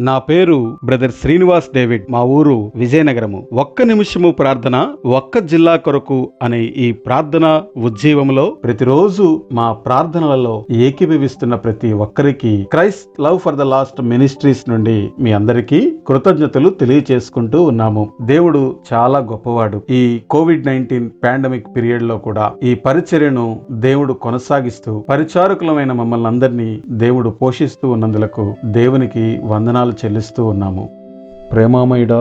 నా పేరు brother Srinivas David. మా ఊరు విజయనగరము. ఒక్క నిమిషము ప్రార్థన ఒక్క జిల్లా కొరకు అనే ఈ ప్రార్థన ఉజ్జీవంలో ప్రతిరోజు మా ప్రార్థనలలో ఏకీభవిస్తున్న ప్రతి ఒక్కరికి Christ love for the lost ministries నుండి మీ అందరికీ కృతజ్ఞతలు తెలియచేసుకుంటూ ఉన్నాము. దేవుడు చాలా గొప్పవాడు. ఈ కోవిడ్ నైన్టీన్ పాండమిక్ పీరియడ్లో కూడా ఈ పరిచర్యను దేవుడు కొనసాగిస్తూ పరిచారకులమైన మమ్మల్ని అందరినీ దేవుడు పోషిస్తూ ఉన్నందులకు దేవునికి వందనాలు చెల్లిస్తూ ఉన్నాము. ప్రేమామయుడ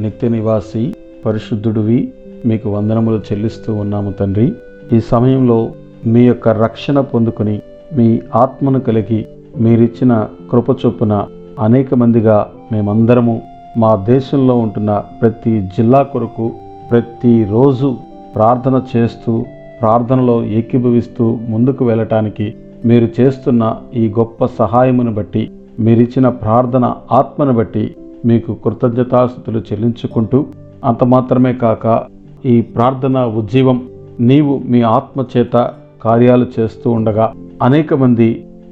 నిత్య నివాసి పరిశుద్ధుడివి మీకు వందనములు చెల్లిస్తూ ఉన్నాము తండ్రి. ఈ సమయంలో మీ యొక్క రక్షణ పొందుకుని మీ ఆత్మను కలిగి మీరిచ్చిన కృప చొప్పున అనేక మందిగా మేమందరము మా దేశంలో ఉంటున్న ప్రతి జిల్లా కొరకు ప్రతిరోజు ప్రార్థన చేస్తూ ప్రార్థనలో ఏకీభవిస్తూ ముందుకు వెళ్ళటానికి మీరు చేస్తున్న ఈ గొప్ప సహాయమును బట్టి మీరిచ్చిన ప్రార్థన ఆత్మను బట్టి మీకు కృతజ్ఞతాస్థుతులు చెల్లించుకుంటూ అంత మాత్రమే కాక ఈ ప్రార్థన ఉజ్జీవం నీవు మీ ఆత్మ చేత కార్యాలు చేస్తూ ఉండగా అనేక మంది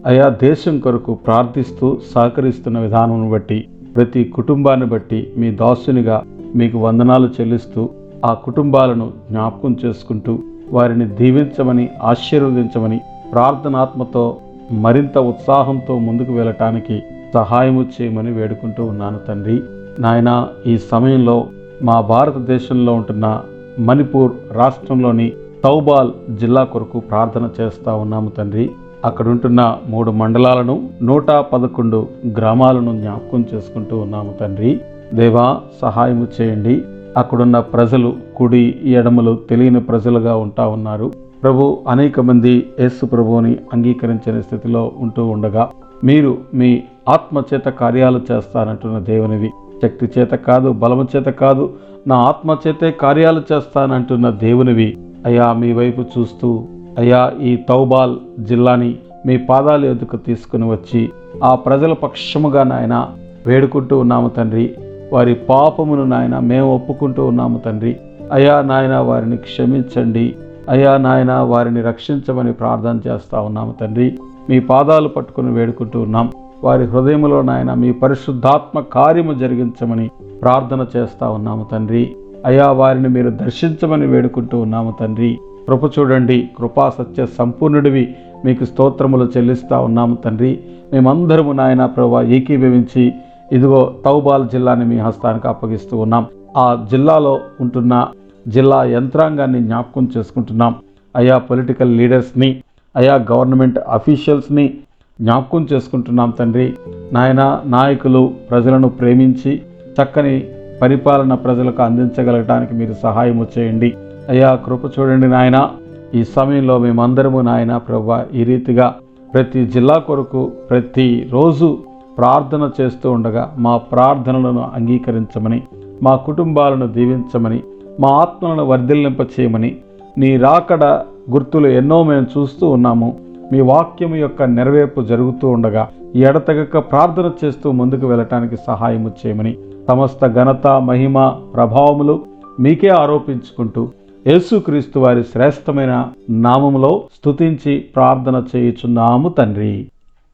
ఆయా దేశం కొరకు ప్రార్థిస్తూ సహకరిస్తున్న విధానం బట్టి ప్రతి కుటుంబాన్ని బట్టి మీ దాసునిగా మీకు వందనాలు చెల్లిస్తూ ఆ కుటుంబాలను జ్ఞాపకం చేసుకుంటూ వారిని దీవించమని ఆశీర్వదించమని ప్రార్థనాత్మతో మరింత ఉత్సాహంతో ముందుకు వెళ్ళటానికి సహాయము చేయమని వేడుకుంటూ ఉన్నాను తండ్రి. నాయన ఈ సమయంలో మా భారతదేశంలో ఉంటున్న మణిపూర్ రాష్ట్రంలోని తౌబాల్ జిల్లా కొరకు ప్రార్థన చేస్తూ ఉన్నాము తండ్రి. అక్కడుంటున్న మూడు మండలాలను నూట పదకొండు గ్రామాలను జ్ఞాపకం చేసుకుంటూ ఉన్నాము తండ్రి. దేవా సహాయము చేయండి. అక్కడున్న ప్రజలు కుడి ఎడమలు తెలియని ప్రజలుగా ఉంటా ఉన్నారు. ప్రభు అనేక మంది యేసు ప్రభువుని అంగీకరించని స్థితిలో ఉంటూ ఉండగా మీరు మీ ఆత్మ చేత కార్యాలు చేస్తానంటున్న దేవునివి. శక్తి చేత కాదు బలము చేత కాదు నా ఆత్మ చేతే కార్యాలు చేస్తానంటున్న దేవునివి. అయ్యా మీ వైపు చూస్తూ అయ్యా ఈ తౌబాల్ జిల్లాని మీ పాదాల ఎదుకు తీసుకుని వచ్చి ఆ ప్రజల పక్షముగా నాయన వేడుకుంటూ ఉన్నాము తండ్రి. వారి పాపమును నాయన మేము ఒప్పుకుంటూ ఉన్నాము తండ్రి. అయ్యా నాయన వారిని క్షమించండి. అయ్యా నాయన వారిని రక్షించమని ప్రార్థన చేస్తా ఉన్నాము తండ్రి. మీ పాదాలు పట్టుకుని వేడుకుంటూ ఉన్నాం. వారి హృదయంలో నాయన మీ పరిశుద్ధాత్మ కార్యము జరిగించమని ప్రార్థన చేస్తా ఉన్నాము తండ్రి. అయ్యా వారిని మీరు దర్శించమని వేడుకుంటూ ఉన్నాము తండ్రి. కృప చూడండి కృపా సత్య సంపూర్ణుడివి మీకు స్తోత్రములు చెల్లిస్తా ఉన్నాము తండ్రి. మేమందరము నాయన ప్రభా ఏకీభవించి ఇదిగో తౌబాల్ జిల్లాని మీ హస్తానికి అప్పగిస్తూ ఉన్నాం. ఆ జిల్లాలో ఉంటున్న జిల్లా యంత్రాంగాన్ని జ్ఞాపకం చేసుకుంటున్నాం. అయా పొలిటికల్ లీడర్స్ని అయా గవర్నమెంట్ అఫీషియల్స్ని జ్ఞాపకం చేసుకుంటున్నాం తండ్రి. నాయన నాయకులు ప్రజలను ప్రేమించి చక్కని పరిపాలన ప్రజలకు అందించగలగటానికి మీరు సహాయము చేయండి. అయ్యా కృప చూడండి నాయన. ఈ సమయంలో మేమందరము నాయన ప్రభా ఈ రీతిగా ప్రతి జిల్లా కొరకు ప్రతి రోజు ప్రార్థన చేస్తూ ఉండగా మా ప్రార్థనలను అంగీకరించమని మా కుటుంబాలను దీవించమని మా ఆత్మలను వర్ధిల్లింప చేయమని నీ రాకడ గుర్తులు ఎన్నో మేము చూస్తూ ఉన్నాము. మీ వాక్యం యొక్క నెరవేర్పు జరుగుతూ ఉండగా ఎడతెగక ప్రార్థన చేస్తూ ముందుకు వెళ్ళటానికి సహాయము చేయమని సమస్త ఘనత మహిమ ప్రభావములు మీకే ఆరోపించుకుంటూ యేసుక్రీస్తు వారి శ్రేష్టమైన నామములో స్తుతించి ప్రార్థన చేయుచున్నాము తండ్రి.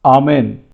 ఆమెన్.